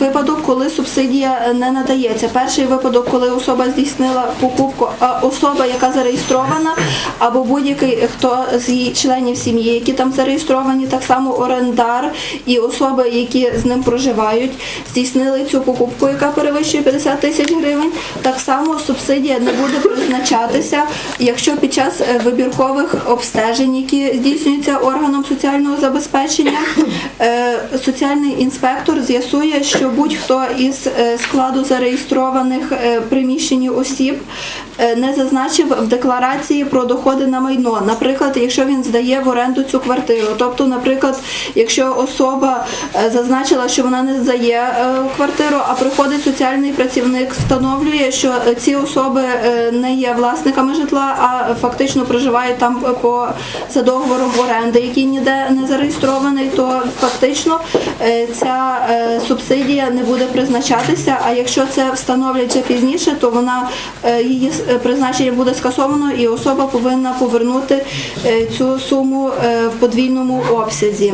випадок, коли субсидія е, не надається. Перший випадок, коли особа здійснила покупку, а особа, яка зареєстрована, або будь-який хто з її членів сім'ї, які там зареєстровані, так само орендар і особи, які з ним проживають, здійснили цю покупку, яка перевищує 50 тисяч гривень. Так само субсидія не буде призначатися, якщо під час е, вибіркових обстежень, які здійснюються органом соціального забезпечення, е, соціальний інспектор з'ясує, що будь-хто із е, складу зареєстрованих е, приміщень осіб е, не зазначив в декларації про доходи на майно. Наприклад, якщо він здає в оренду цю квартиру, тобто, наприклад, якщо особа зазначила, що вона не здає квартиру, а приходить соціальний працівник, встановлює, що ці особи не є власниками житла, а фактично проживають там по за договором оренди, який ніде не зареєстрований, то фактично ця е, субсидія не буде призначатися. А якщо це встановлять вже пізніше, то вона е, її е, призначення буде скасовано, і особа повинна повернути е, цю суму в подвійному обсязі.